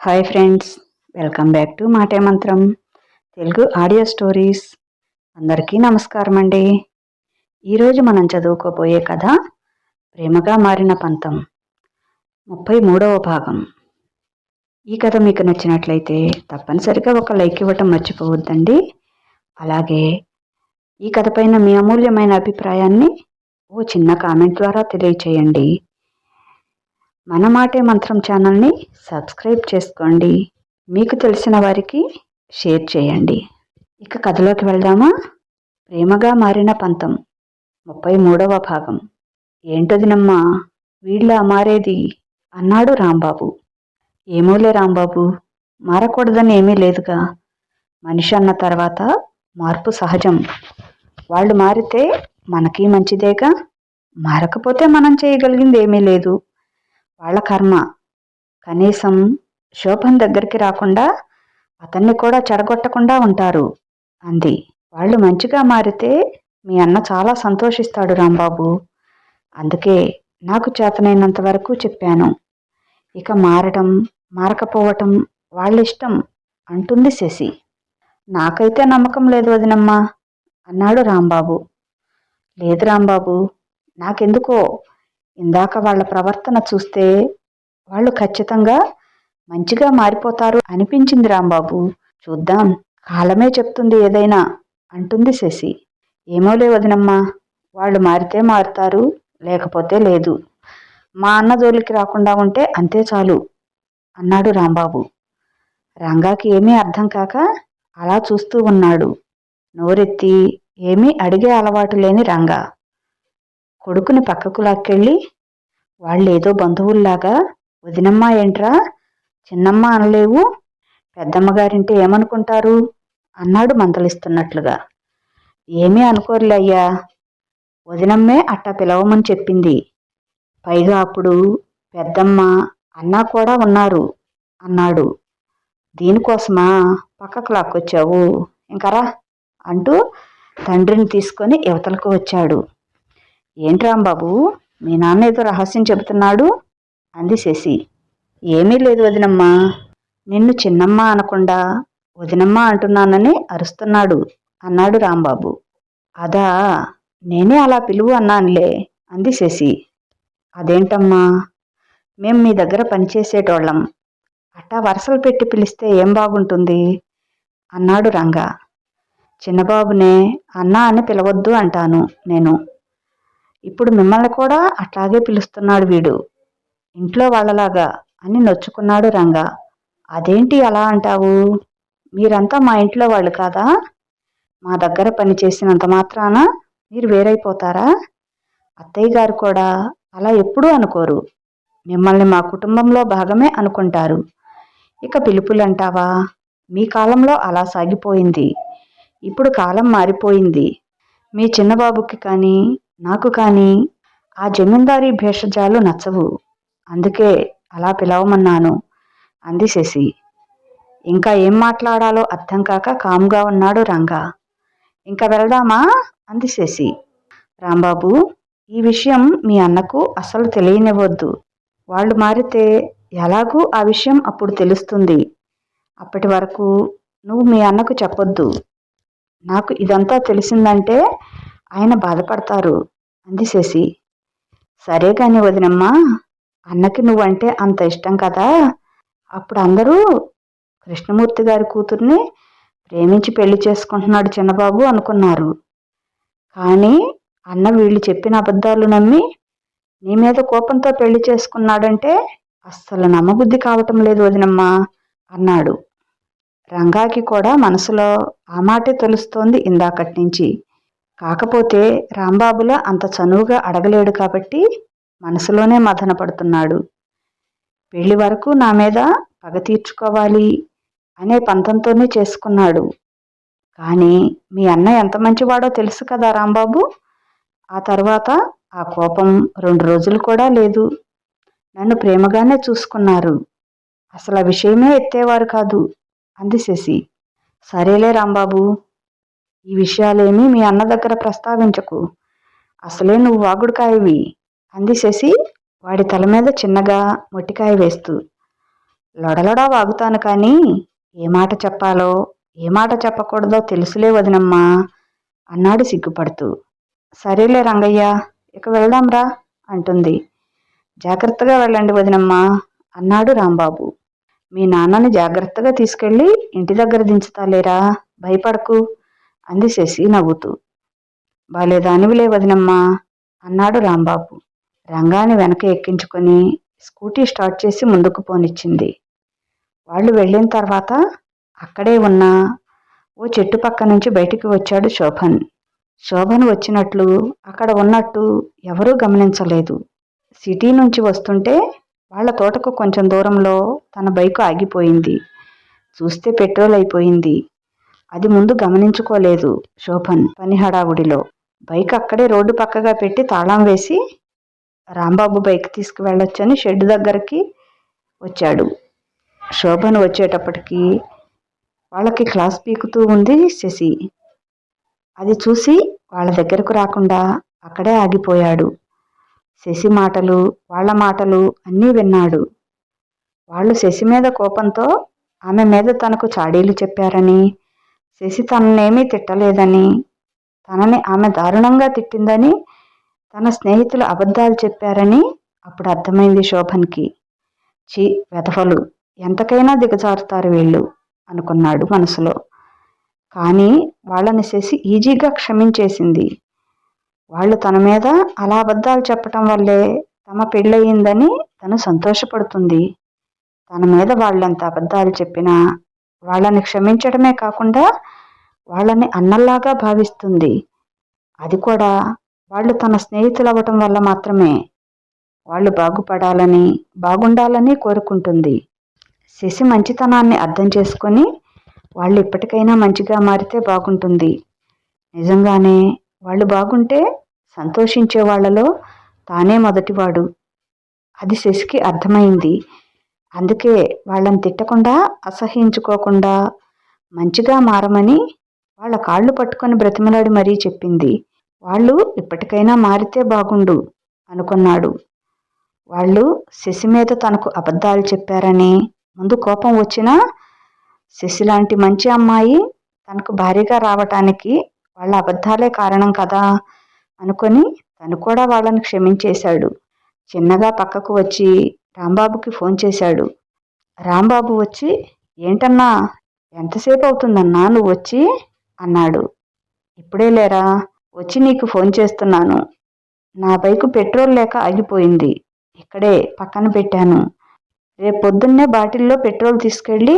Hi friends welcome back to Maate Mantram Telugu audio stories అందరికీ నమస్కారం అండి. ఈరోజు మనం చదువుకోబోయే కథ ప్రేమగా మారిన పంతం ముప్పై మూడవ భాగం. ఈ కథ మీకు నచ్చినట్లయితే తప్పనిసరిగా ఒక లైక్ ఇవ్వటం మర్చిపోవద్దండి. అలాగే ఈ కథ పైన మీ అమూల్యమైన అభిప్రాయాన్ని ఓ చిన్న కామెంట్ ద్వారా తెలియచేయండి. మన మాటే మంత్రం ఛానల్ని సబ్స్క్రైబ్ చేసుకోండి. మీకు తెలిసిన వారికి షేర్ చేయండి. ఇక కథలోకి వెళ్దామా? ప్రేమగా మారిన పంతం ముప్పై మూడవ భాగం. ఏంటదినమ్మా? వీళ్ళ మారేది అన్నాడు రాంబాబు. ఏమోలే రాంబాబు మారకూడదని ఏమీ లేదుగా. మనిషి అన్న తర్వాత మార్పు సహజం. వాళ్ళు మారితే మనకి మంచిదేగా మారకపోతే మనం చేయగలిగింది ఏమీ లేదు. వాళ్ళ కర్మ. కనీసం శోభన్ దగ్గరికి రాకుండా అతన్ని కూడా చెడగొట్టకుండా ఉంటారు అంది. వాళ్ళు మంచిగా మారితే మీ అన్న చాలా సంతోషిస్తాడు రాంబాబు. అందుకే నాకు చేతనైనంత వరకు చెప్పాను. ఇక మారటం మారకపోవటం వాళ్ళ ఇష్టం అంటుంది శశి. నాకైతే నమ్మకం లేదు వదినమ్మా అన్నాడు రాంబాబు. లేదు రాంబాబు నాకెందుకో ఇందాక వాళ్ళ ప్రవర్తన చూస్తే వాళ్ళు ఖచ్చితంగా మంచిగా మారిపోతారు అనిపించింది రాంబాబు. చూద్దాం కాలమే చెప్తుంది ఏదైనా అంటుంది శశి. ఏమో లేవదినమ్మా వాళ్ళు మారితే మారుతారు లేకపోతే లేదు. మా అన్న జోలికి రాకుండా ఉంటే అంతే చాలు అన్నాడు రాంబాబు. రంగాకి ఏమీ అర్థం కాక అలా చూస్తూ ఉన్నాడు. నోరెత్తి ఏమీ అడిగే అలవాటు లేని రంగా. కొడుకుని పక్కకు లాక్కెళ్ళి వాళ్ళేదో బంధువుల్లాగా వదినమ్మ ఏంట్రా? చిన్నమ్మ అనలేవు? పెద్దమ్మగారింటే ఏమనుకుంటారు? అన్నాడు మందలిస్తున్నట్లుగా. ఏమీ అనుకోరులే అయ్యా. వదినమ్మే అట్టా పిలవమని చెప్పింది. పైగా అప్పుడు పెద్దమ్మ అన్నా కూడా ఉన్నారు అన్నాడు. దీనికోసమా పక్కకు లాక్కొచ్చావు? ఇంకరా అంటూ తండ్రిని తీసుకొని యువతలకు వచ్చాడు. ఏంటి రాంబాబు? మీ నాన్న ఏదో రహస్యం చెబుతున్నాడు అంది శశి. ఏమీ లేదు వదినమ్మా. నిన్ను చిన్నమ్మ అనకుండా వదినమ్మ అంటున్నానని అరుస్తున్నాడు అన్నాడు రాంబాబు. అదా నేనే అలా పిలువు అన్నానులే అంది శశి. అదేంటమ్మా? మేం మీ దగ్గర పనిచేసేటోళ్ళం అట్టా వరసలు పెట్టి పిలిస్తే ఏం బాగుంటుంది? అన్నాడు రంగా. చిన్నబాబునే అన్నా అని పిలవద్దు అంటాను నేను. ఇప్పుడు మిమ్మల్ని కూడా అట్లాగే పిలుస్తున్నాడు వీడు. ఇంట్లో వాళ్ళలాగా అని నొచ్చుకున్నాడు రంగా. అదేంటి అలా అంటావు? మీరంతా మా ఇంట్లో వాళ్ళు కాదా? మా దగ్గర పని చేసినంత మాత్రాన మీరు వేరైపోతారా? అత్తయ్య గారు కూడా అలా ఎప్పుడూ అనుకోరు. మిమ్మల్ని మా కుటుంబంలో భాగమే అనుకుంటారు. ఇక పిలుపులంటావా? మీ కాలంలో అలా సాగిపోయింది. ఇప్పుడు కాలం మారిపోయింది. మీ చిన్నబాబుకి కానీ నాకు కానీ ఆ జమీందారీ భేషజాలు నచ్చవు. అందుకే అలా పిలవమన్నాను. అంది శశి. ఇంకా ఏం మాట్లాడాలో అర్థం కాక కామ్గా ఉన్నాడు రంగా. ఇంకా వెళ్దామా? అంది శశి. రాంబాబు ఈ విషయం మీ అన్నకు అసలు తెలియనివ్వద్దు. వాళ్ళు మారితే ఎలాగూ ఆ విషయం అప్పుడు తెలుస్తుంది. అప్పటి వరకు నువ్వు మీ అన్నకు చెప్పొద్దు. నాకు ఇదంతా తెలిసిందంటే ఆయన బాధపడతారు అంది శశి. సరే కాని వదినమ్మా అన్నకి నువ్వంటే అంత ఇష్టం కదా? అప్పుడు అందరూ కృష్ణమూర్తి గారి కూతుర్ని ప్రేమించి పెళ్ళి చేసుకుంటున్నాడు చిన్నబాబు అనుకున్నారు. కానీ అన్న వీళ్ళు చెప్పిన అబద్ధాలు నమ్మి నీ మీద కోపంతో పెళ్ళి చేసుకున్నాడంటే అస్సలు నమ్మబుద్ధి కావటం లేదు వదినమ్మా అన్నాడు. రంగాకి కూడా మనసులో ఆ మాటే తెలుస్తోంది ఇందాకటి నుంచి కాకపోతే రాంబాబులా అంత చనువుగా అడగలేడు కాబట్టి మనసులోనే మదన పడుతున్నాడు. పెళ్ళి వరకు నా మీద పగ తీర్చుకోవాలి అనే పంతంతోనే చేసుకున్నాడు. కానీ మీ అన్న ఎంత మంచివాడో తెలుసు కదా రాంబాబు. ఆ తర్వాత ఆ కోపం రెండు రోజులు కూడా లేదు. నన్ను ప్రేమగానే చూసుకున్నారు. అసలు ఆ విషయమే ఎత్తేవారు కాదు అంది శశి. సరేలే రాంబాబు. ఈ విషయాలేమీ మీ అన్న దగ్గర ప్రస్తావించకు. అసలే నువ్వు వాగుడుకాయవి. అందిసేసి వాడి తల మీద చిన్నగా మొట్టికాయ వేస్తూ లొడలొడా వాగుతాను కానీ ఏ మాట చెప్పాలో ఏ మాట చెప్పకూడదో తెలుసులే వదినమ్మా అన్నాడు సిగ్గుపడుతూ. సరేలే రంగయ్య ఇక వెళ్దాంరా అంటుంది. జాగ్రత్తగా వెళ్ళండి వదినమ్మా అన్నాడు రాంబాబు. మీ నాన్నని జాగ్రత్తగా తీసుకెళ్ళి ఇంటి దగ్గర దించుతాలేరా? భయపడకు. అంది శశి నవ్వుతూ బాలేదానివిలే వదినమ్మా అన్నాడు రాంబాబు. రంగాన్ని వెనక ఎక్కించుకొని స్కూటీ స్టార్ట్ చేసి ముందుకు పోనిచ్చింది. వాళ్ళు వెళ్ళిన తర్వాత అక్కడే ఉన్న ఓ చెట్టు పక్క నుంచి బయటికి వచ్చాడు శోభన్. శోభన్ వచ్చినట్లు అక్కడ ఉన్నట్టు ఎవరూ గమనించలేదు. సిటీ నుంచి వస్తుంటే వాళ్ళ తోటకు కొంచెం దూరంలో తన బైకు ఆగిపోయింది. చూస్తే పెట్రోల్ అయిపోయింది. అది ముందు గమనించుకోలేదు శోభన్ పని హడావుడిలో. బైక్ అక్కడే రోడ్డు పక్కగా పెట్టి తాళం వేసి రాంబాబు బైక్ తీసుకువెళ్ళొచ్చని షెడ్ దగ్గరికి వచ్చాడు. శోభన్ వచ్చేటప్పటికి వాళ్ళకి క్లాస్ పీకుతూ ఉంది శశి. అది చూసి వాళ్ళ దగ్గరకు రాకుండా అక్కడే ఆగిపోయాడు. శశి మాటలు వాళ్ళ మాటలు అన్నీ విన్నాడు. వాళ్ళు శశి మీద కోపంతో ఆమె మీద తనకు చాడీలు చెప్పారని శశి తననేమీ తిట్టలేదని తనని ఆమె దారుణంగా తిట్టిందని తన స్నేహితులు అబద్ధాలు చెప్పారని అప్పుడు అర్థమైంది శోభన్కి. చి వెధవలు ఎంతకైనా దిగజారుతారు వీళ్ళు అనుకున్నాడు మనసులో. కానీ వాళ్ళని శశి ఈజీగా క్షమించేసింది. వాళ్ళు తన మీద అలా అబద్ధాలు చెప్పటం వల్లే తమ పెళ్ళయిందని తను సంతోషపడుతుంది. తన మీద వాళ్ళెంత అబద్ధాలు చెప్పినా వాళ్ళని క్షమించడమే కాకుండా వాళ్ళని అన్నల్లాగా భావిస్తుంది. అది కూడా వాళ్ళు తన స్నేహితులు అవ్వటం వల్ల మాత్రమే. వాళ్ళు బాగుపడాలని బాగుండాలని కోరుకుంటుంది. శశి మంచితనాన్ని అర్థం చేసుకొని వాళ్ళు ఇప్పటికైనా మంచిగా మారితే బాగుంటుంది. నిజంగానే వాళ్ళు బాగుంటే సంతోషించే వాళ్ళలో తానే మొదటివాడు. అది శశికి అర్థమైంది. అందుకే వాళ్ళని తిట్టకుండా అసహించుకోకుండా మంచిగా మారమని వాళ్ళ కాళ్ళు పట్టుకొని బ్రతిమలాడి మరీ చెప్పింది. వాళ్ళు ఇప్పటికైనా మారితే బాగుండు అనుకున్నాడు. వాళ్ళు శశి మీద తనకు అబద్ధాలు చెప్పారని ముందు కోపం వచ్చినా శశి లాంటి మంచి అమ్మాయి తనకు భారీగా రావటానికి వాళ్ళ అబద్ధాలే కారణం కదా అనుకొని తను కూడా వాళ్ళని క్షమించేశాడు. చిన్నగా పక్కకు వచ్చి రాంబాబుకి ఫోన్ చేశాడు. రాంబాబు వచ్చి ఏంటన్నా ఎంతసేపు అవుతుందన్నా నువ్వు వచ్చి? అన్నాడు. ఇప్పుడే లేరా వచ్చి నీకు ఫోన్ చేస్తున్నాను. నా బైకు పెట్రోల్ లేక ఆగిపోయింది. ఇక్కడే పక్కన పెట్టాను. రేపు పొద్దున్నే బాటిల్లో పెట్రోల్ తీసుకెళ్ళి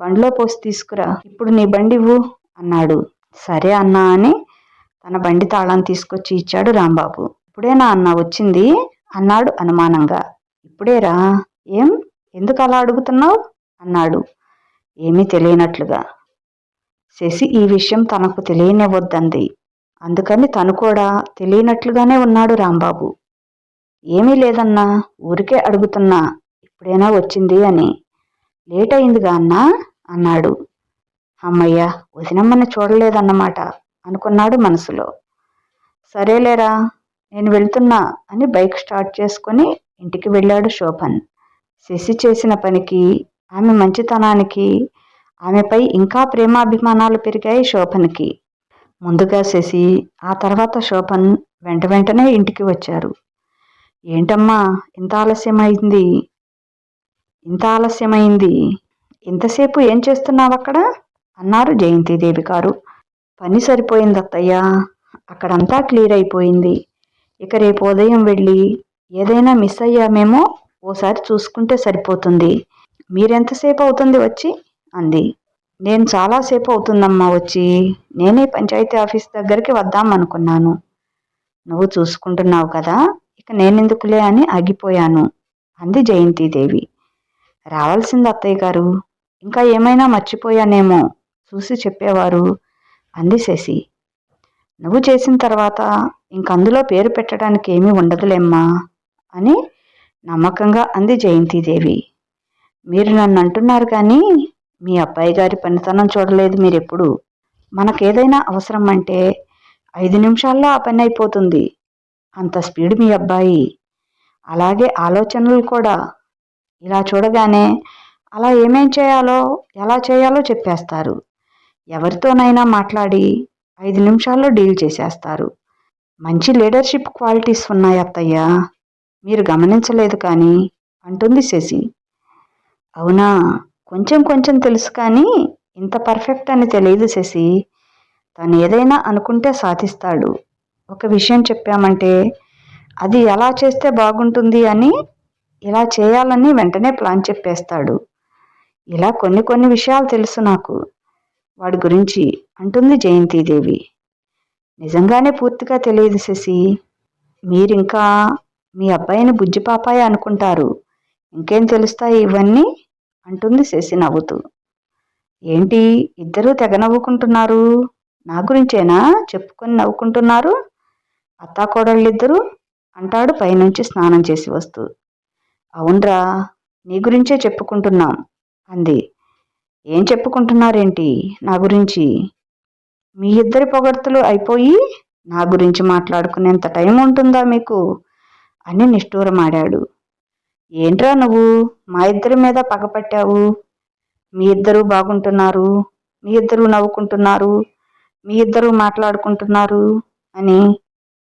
బండిలో పోసి తీసుకురా. ఇప్పుడు నీ బండి ఇవ్వు అన్నాడు. సరే అన్నా అని తన బండి తాళం తీసుకొచ్చి ఇచ్చాడు రాంబాబు. ఇప్పుడేనా అన్న వచ్చింది? అన్నాడు అనుమానంగా. ఇప్పుడేరా? ఏం? ఎందుకు అలా అడుగుతున్నావు? అన్నాడు. ఏమీ తెలియనట్లుగా. శశి ఈ విషయం తనకు తెలియనివ్వద్దంది. అందుకని తను కూడా తెలియనట్లుగానే ఉన్నాడు రాంబాబు. ఏమీ లేదన్నా ఊరికే అడుగుతున్నా ఇప్పుడైనా వచ్చింది అని. లేట్ అయిందిగా అన్నా? అన్నాడు. అమ్మయ్య వదినమ్మని చూడలేదన్నమాట అనుకున్నాడు మనసులో. సరేలేరా నేను వెళ్తున్నా అని బైక్ స్టార్ట్ చేసుకుని ఇంటికి వెళ్ళాడు శోభన్. శశి చేసిన పనికి ఆమె మంచితనానికి ఆమెపై ఇంకా ప్రేమాభిమానాలు పెరిగాయి శోభన్కి. ముందుగా శశి ఆ తర్వాత శోభన్ వెంట వెంటనే ఇంటికి వచ్చారు. ఏంటమ్మా ఇంత ఆలస్యమైంది? ఇంత ఆలస్యమైంది? ఇంతసేపు ఏం చేస్తున్నావు అక్కడ అన్నారు జయంతిదేవి గారు. పని సరిపోయింది అత్తయ్య అక్కడంతా క్లియర్ అయిపోయింది. ఇక రేపు ఉదయం వెళ్ళి ఏదైనా మిస్ అయ్యామేమో ఓసారి చూసుకుంటే సరిపోతుంది. మీరెంతసేపు అవుతుంది వచ్చి? అంది. నేను చాలాసేపు అవుతుందమ్మా వచ్చి. నేనే పంచాయతీ ఆఫీస్ దగ్గరికి వద్దాం అనుకున్నాను నువ్వు చూసుకుంటున్నావు కదా ఇక నేనెందుకులే అని ఆగిపోయాను అంది జయంతిదేవి. రావాల్సింది అత్తయ్య గారు. ఇంకా ఏమైనా మర్చిపోయానేమో చూసి చెప్పేవారు అంది శశి. నువ్వు చేసిన తర్వాత ఇంకందులో పేరు పెట్టడానికి ఏమీ ఉండదులేమ్మా అని నమ్మకంగా అంది జయంతిదేవి. మీరు నన్ను అంటున్నారు కానీ మీ అబ్బాయి గారి పనితనం చూడలేదు మీరెప్పుడు. మనకేదైనా అవసరం అంటే ఐదు నిమిషాల్లో ఆ పని అయిపోతుంది. అంత స్పీడ్ మీ అబ్బాయి. అలాగే ఆలోచనలు కూడా. ఇలా చూడగానే అలా ఏమేం చేయాలో ఎలా చేయాలో చెప్పేస్తారు. ఎవరితోనైనా మాట్లాడి ఐదు నిమిషాల్లో డీల్ చేసేస్తారు. మంచి లీడర్షిప్ క్వాలిటీస్ ఉన్నాయి అత్తయ్య. మీరు గమనించలేదు కానీ అంటుంది శశి. అవునా కొంచెం కొంచెం తెలుసు కానీ ఇంత పర్ఫెక్ట్ అని తెలియదు శశి. తను ఏదైనా అనుకుంటే సాధిస్తాడు. ఒక విషయం చెప్పామంటే అది ఎలా చేస్తే బాగుంటుంది అని ఇలా చేయాలని వెంటనే ప్లాన్ చెప్పేస్తాడు. ఇలా కొన్ని కొన్ని విషయాలు తెలుసు నాకు. వాడి గురించి అంటుంది జయంతిదేవి. నిజంగానే పూర్తిగా తెలియదు శశి. మీరింకా మీ అబ్బాయిని బుజ్జి పాపాయ అనుకుంటారు. ఇంకేం తెలుస్తాయి ఇవన్నీ? అంటుంది శశి నవ్వుతూ. ఏంటి? ఇద్దరూ తెగ నవ్వుకుంటున్నారు. నా గురించేనా? చెప్పుకొని నవ్వుకుంటున్నారు? అత్తాకోడళ్ళిద్దరూ? అంటాడు పైనుంచి స్నానం చేసి వస్తూ. అవునరా నీ గురించే చెప్పుకుంటున్నాం అంది. ఏం చెప్పుకుంటున్నారేంటి నా గురించి? మీ ఇద్దరి పొగడ్తలు అయిపోయి నా గురించి మాట్లాడుకునేంత టైం ఉంటుందా మీకు? అని నిష్ఠూరమాడాడు. ఏంట్రా నువ్వు? మా ఇద్దరి మీద పగపట్టావు మీ ఇద్దరు బాగుంటున్నారు. మీ ఇద్దరు నవ్వుకుంటున్నారు. మీ ఇద్దరు మాట్లాడుకుంటున్నారు అని.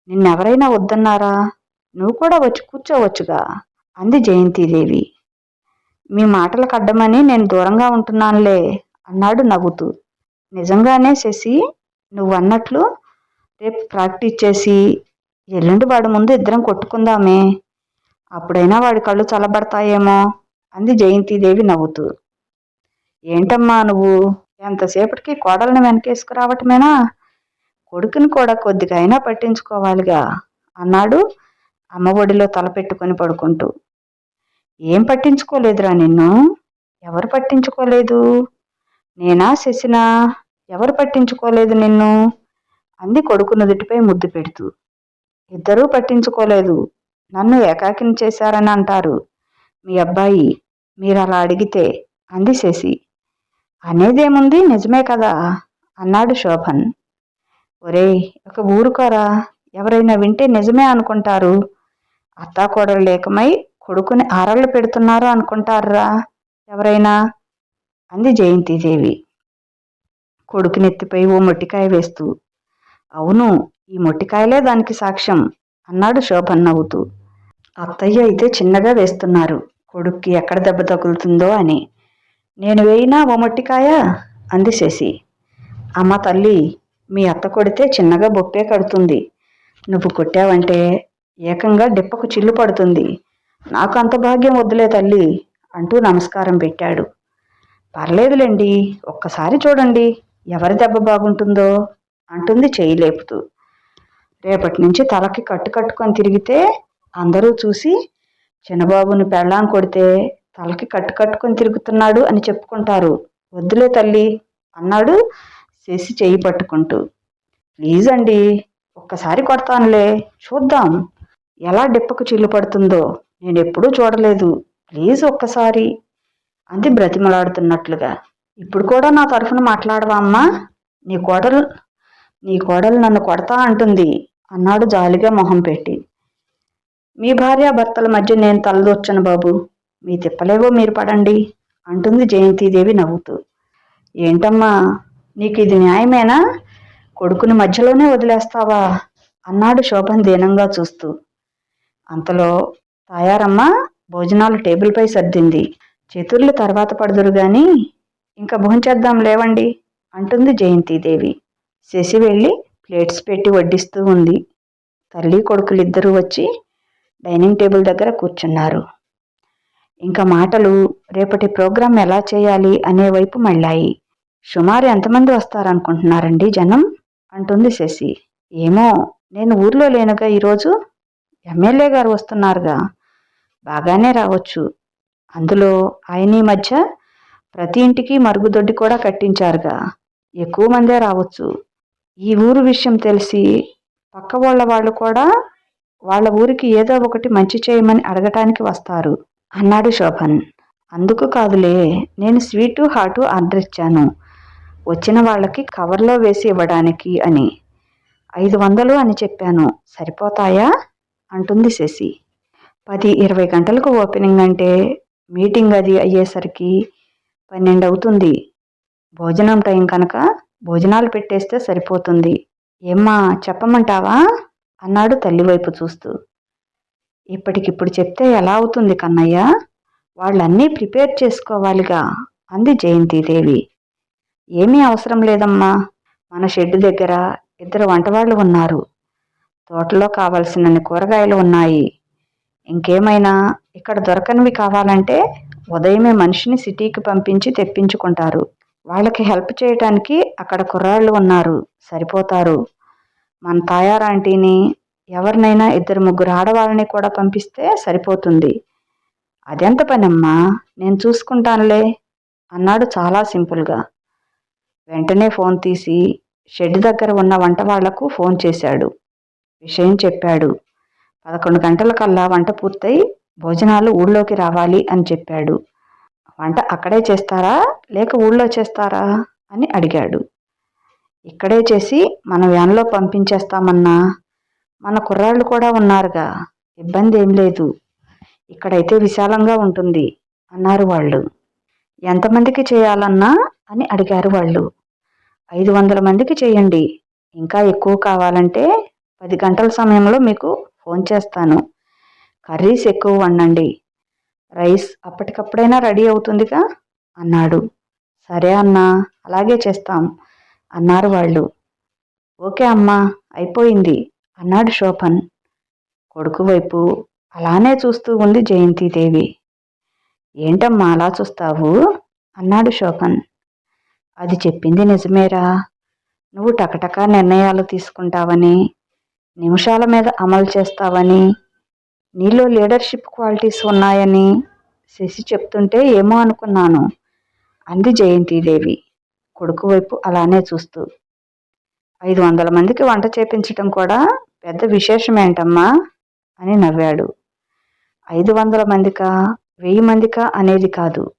నిన్నెవరైనా వద్దన్నారా? నువ్వు కూడా వచ్చి కూర్చోవచ్చుగా అంది జయంతిదేవి. మీ మాటలకు అడ్డమని నేను దూరంగా ఉంటున్నానులే అన్నాడు నవ్వుతూ. నిజంగానే శశి నువ్వు అన్నట్లు రేపు ప్రాక్టీస్ చేసి ఎల్లుండి వాడి ముందు ఇద్దరం కొట్టుకుందామే. అప్పుడైనా వాడి కళ్ళు చల్లబడతాయేమో అంది జయంతిదేవి నవ్వుతూ. ఏంటమ్మా నువ్వు? ఎంతసేపటికి కోడల్ని వెనకేసుకురావటమేనా? కొడుకుని కూడా కొద్దిగా అయినా పట్టించుకోవాలిగా అన్నాడు అమ్మ ఒడిలో తల పెట్టుకొని పడుకుంటూ. ఏం పట్టించుకోలేదురా నిన్ను? ఎవరు పట్టించుకోలేదు? నేనా శశినా? ఎవరు పట్టించుకోలేదు నిన్ను? అంది కొడుకు నుదుటిపై ముద్దు పెడుతూ. ఇద్దరూ పట్టించుకోలేదు. నన్ను ఏకాకిని చేశారని అంటారు. మీ అబ్బాయి మీరు అలా అడిగితే అంది శశి. అనేదేముంది? నిజమే కదా? అన్నాడు శోభన్. ఒరేయ్ ఒక ఊరుకోరా? ఎవరైనా వింటే నిజమే అనుకుంటారు. అత్తాకోడలు లేకమై కొడుకుని ఆరళ్ళు పెడుతున్నారు అనుకుంటారా ఎవరైనా? అంది జయంతిదేవి. కొడుకునెత్తిపై ఓ మొట్టికాయ వేస్తూ. అవును ఈ మొట్టికాయలే దానికి సాక్ష్యం అన్నాడు శోభన్ నవ్వుతూ. అత్తయ్య అయితే చిన్నగా వేస్తున్నారు. కొడుక్కి ఎక్కడ దెబ్బ తగులుతుందో అని. నేను వేయినా ఓ మొట్టికాయ? అంది శశి. అమ్మ తల్లి మీ అత్త కొడితే చిన్నగా బొప్పే కడుతుంది. నువ్వు కొట్టావంటే ఏకంగా డిప్పకు చిల్లు పడుతుంది. నాకు అంత భాగ్యం వద్దులే తల్లి అంటూ నమస్కారం పెట్టాడు. పర్లేదులేండి ఒక్కసారి చూడండి ఎవరి దెబ్బ బాగుంటుందో అంటుంది చేయి లేపుతూ. రేపటి నుంచి తలకి కట్టు కట్టుకొని తిరిగితే అందరూ చూసి చిన్నబాబుని పెళ్ళాం కొడితే తలకి కట్టు కట్టుకొని తిరుగుతున్నాడు అని చెప్పుకుంటారు. వద్దులే తల్లి అన్నాడు చేసి చేయి పట్టుకుంటూ. ప్లీజ్ అండి ఒక్కసారి కొడతానులే చూద్దాం. ఎలా డిప్పకు చిల్లు పడుతుందో నేను ఎప్పుడూ చూడలేదు. ప్లీజ్ ఒక్కసారి అంది బ్రతిమలాడుతున్నట్లుగా. ఇప్పుడు కూడా నా తరఫున మాట్లాడవా అమ్మా? నీ కోడలు నీ కోడలు నన్ను కొడతా అంటుంది. అన్నాడు జాలిగా మొహం పెట్టి. మీ భార్యాభర్తల మధ్య నేను తలదూర్చను బాబు. మీ తిప్పలేవో మీరు పడండి అంటుంది జయంతిదేవి నవ్వుతూ. ఏంటమ్మా నీకు ఇది న్యాయమేనా? కొడుకుని మధ్యలోనే వదిలేస్తావా? అన్నాడు శోభన్ దీనంగా చూస్తూ. అంతలో తాయారమ్మ భోజనాలు టేబుల్పై సర్దింది. చతుర్లు తర్వాత పడుదురు గాని ఇంకా భోంచేద్దాం లేవండి అంటుంది జయంతిదేవి. శశి వెళ్ళి ప్లేట్స్ పెట్టి వడ్డిస్తూ ఉంది. తల్లి కొడుకులిద్దరూ వచ్చి డైనింగ్ టేబుల్ దగ్గర కూర్చున్నారు. ఇంకా మాటలు రేపటి ప్రోగ్రాం ఎలా చేయాలి అనే వైపు మళ్ళాయి. సుమారు ఎంతమంది వస్తారనుకుంటున్నారండి జనం? అంటుంది శశి. ఏమో నేను ఊర్లో లేనుగా ఈరోజు? ఎమ్మెల్యే గారు వస్తున్నారుగా. బాగానే రావచ్చు. అందులో ఆయన ఈ మధ్య ప్రతి ఇంటికి మరుగుదొడ్డి కూడా కట్టించారుగా. ఎక్కువ మందే రావచ్చు. ఈ ఊరు విషయం తెలిసి పక్క వాళ్ళ వాళ్ళు కూడా వాళ్ళ ఊరికి ఏదో ఒకటి మంచి చేయమని అడగటానికి వస్తారు అన్నాడు శోభన్. అందుకు కాదులే నేను స్వీటు హాటు ఆర్డర్ ఇచ్చాను. వచ్చిన వాళ్ళకి కవర్లో వేసి ఇవ్వడానికి అని. ఐదు వందలు అని చెప్పాను. సరిపోతాయా? అంటుంది శశి. పది ఇరవై గంటలకు ఓపెనింగ్ అంటే మీటింగ్ అది అయ్యేసరికి పన్నెండు అవుతుంది. భోజనం టైం కనుక భోజనాలు పెట్టేస్తే సరిపోతుంది. ఏమ్మా చెప్పమంటావా? అన్నాడు తల్లి వైపు చూస్తూ. ఇప్పటికిప్పుడు చెప్తే ఎలా అవుతుంది కన్నయ్య? వాళ్ళన్నీ ప్రిపేర్ చేసుకోవాలిగా అంది జయంతిదేవి. ఏమీ అవసరం లేదమ్మా. మన షెడ్డు దగ్గర ఇద్దరు వంటవాళ్ళు ఉన్నారు. తోటలో కావలసినన్ని కూరగాయలు ఉన్నాయి. ఇంకేమైనా ఇక్కడ దొరకనివి కావాలంటే ఉదయమే మనిషిని సిటీకి పంపించి తెప్పించుకుంటారు. వాళ్ళకి హెల్ప్ చేయటానికి అక్కడ కుర్రాళ్ళు ఉన్నారు. సరిపోతారు. మన తాయారాంటీని ఎవరినైనా ఇద్దరు ముగ్గురు ఆడవాళ్ళని కూడా పంపిస్తే సరిపోతుంది. అదెంత పనమ్మా? నేను చూసుకుంటానులే అన్నాడు చాలా సింపుల్గా. వెంటనే ఫోన్ తీసి షెడ్ దగ్గర ఉన్న వంట వాళ్ళకు ఫోన్ చేశాడు. విషయం చెప్పాడు. పదకొండు గంటలకల్లా వంట పూర్తయి భోజనాలు ఊళ్ళోకి రావాలి అని చెప్పాడు. వంట అక్కడే చేస్తారా? లేక ఊళ్ళో చేస్తారా? అని అడిగాడు. ఇక్కడే చేసి మన వ్యాన్లో పంపించేస్తామన్నా? మన కుర్రాళ్ళు కూడా ఉన్నారుగా. ఇబ్బంది ఏం లేదు. ఇక్కడైతే విశాలంగా ఉంటుంది అన్నారు వాళ్ళు. ఎంతమందికి చేయాలన్నా? అని అడిగారు వాళ్ళు. ఐదు వందల మందికి చేయండి. ఇంకా ఎక్కువ కావాలంటే పది గంటల సమయంలో మీకు ఫోన్ చేస్తాను. కర్రీస్ ఎక్కువ వండండి. Rice అప్పటికప్పుడైనా ready అవుతుందిగా? అన్నాడు. సరే అన్నా అలాగే చేస్తాం అన్నారు వాళ్ళు. ఓకే అమ్మా అయిపోయింది అన్నాడు శోభన్. కొడుకు వైపు అలానే చూస్తూ ఉంది జయంతిదేవి. ఏంటమ్మా అలా చూస్తావు? అన్నాడు శోభన్. అది చెప్పింది నిజమేరా. నువ్వు టకటకా నిర్ణయాలు తీసుకుంటావని నిమిషాల మీద అమలు చేస్తావని నీలో లీడర్షిప్ క్వాలిటీస్ ఉన్నాయని శశి చెప్తుంటే ఏమో అనుకున్నాను. అంది జయంతిదేవి. కొడుకు వైపు అలానే చూస్తూ. ఐదు వందల మందికి వంట చేపించటం కూడా పెద్ద విశేషమేంటమ్మా? అని నవ్వాడు. ఐదు వందల మందికా? వెయ్యి మందికా అనేది కాదు.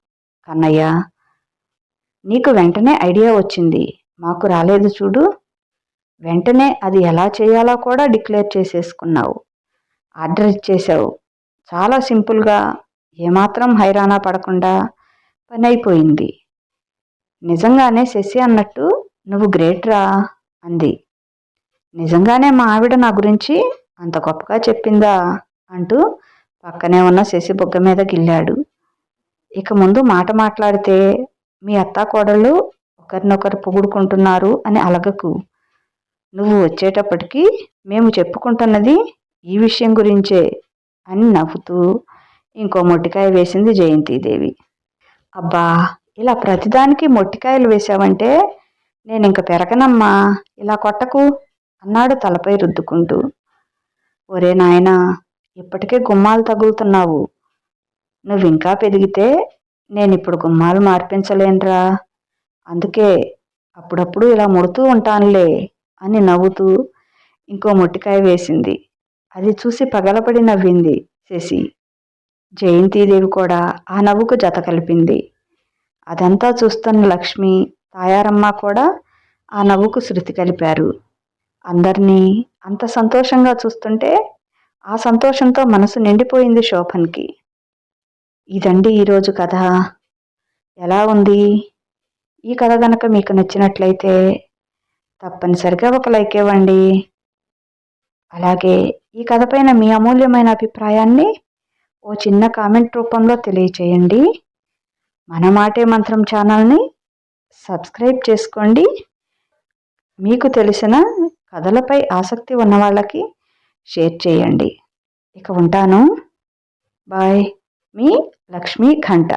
కన్నయ్య నీకు వెంటనే ఐడియా వచ్చింది. మాకు రాలేదు చూడు. వెంటనే అది ఎలా చేయాలో కూడా డిక్లేర్ చేసేసుకున్నావు. ఆర్డర్ ఇచ్చేసావు చాలా సింపుల్గా ఏమాత్రం హైరానా పడకుండా పని అయిపోయింది నిజంగానే శశి అన్నట్టు నువ్వు గ్రేట్రా అంది. నిజంగానే మా ఆవిడ నా గురించి అంత గొప్పగా చెప్పిందా అంటూ పక్కనే ఉన్న శశి బొగ్గ మీద గిల్లాడు. ఇక ముందు మాట మాట్లాడితే మీ అత్తా కోడళ్ళు ఒకరినొకరు పొగుడుకుంటున్నారు అని అలగకు. నువ్వు వచ్చేటప్పటికి మేము చెప్పుకుంటున్నది ఈ విషయం గురించే అని నవ్వుతూ ఇంకో మొట్టికాయ వేసింది జయంతిదేవి. అబ్బా ఇలా ప్రతిదానికి మొట్టికాయలు వేశావంటే నేను ఇంక పెరగనమ్మా ఇలా కొట్టకు అన్నాడు తలపై రుద్దుకుంటూ. ఒరే నాయనా ఇప్పటికే గుమ్మాలు తగులుతున్నావు. నువ్వు ఇంకా పెరిగితే నేను ఇప్పుడు గుమ్మాలు మార్పించలేనురా. అందుకే అప్పుడప్పుడు ఇలా ముడుతూ ఉంటానులే అని నవ్వుతూ ఇంకో మొట్టికాయ వేసింది. అది చూసి పగలపడి నవ్వింది శశి. జయంతీదేవి కూడా ఆ నవ్వుకు జత కలిపింది. అదంతా చూస్తున్న లక్ష్మి తాయారమ్మ కూడా ఆ నవ్వుకు శృతి కలిపారు. అందరినీ అంత సంతోషంగా చూస్తుంటే ఆ సంతోషంతో మనసు నిండిపోయింది శోభన్కి. ఇదండి ఈరోజు కథ. ఎలా ఉంది? ఈ కథ కనుక మీకు నచ్చినట్లయితే తప్పనిసరిగా ఒక లైక్ ఇవ్వండి. అలాగే ఈ కథపైన మీ అమూల్యమైన అభిప్రాయాన్ని ఓ చిన్న కామెంట్ రూపంలో తెలియచేయండి. మన మాటే మంత్రం ఛానల్ని సబ్స్క్రైబ్ చేసుకోండి. మీకు తెలిసిన కథలపై ఆసక్తి ఉన్న వాళ్ళకి షేర్ చేయండి. ఇక ఉంటాను. బాయ్. మీ లక్ష్మీ ఘంట.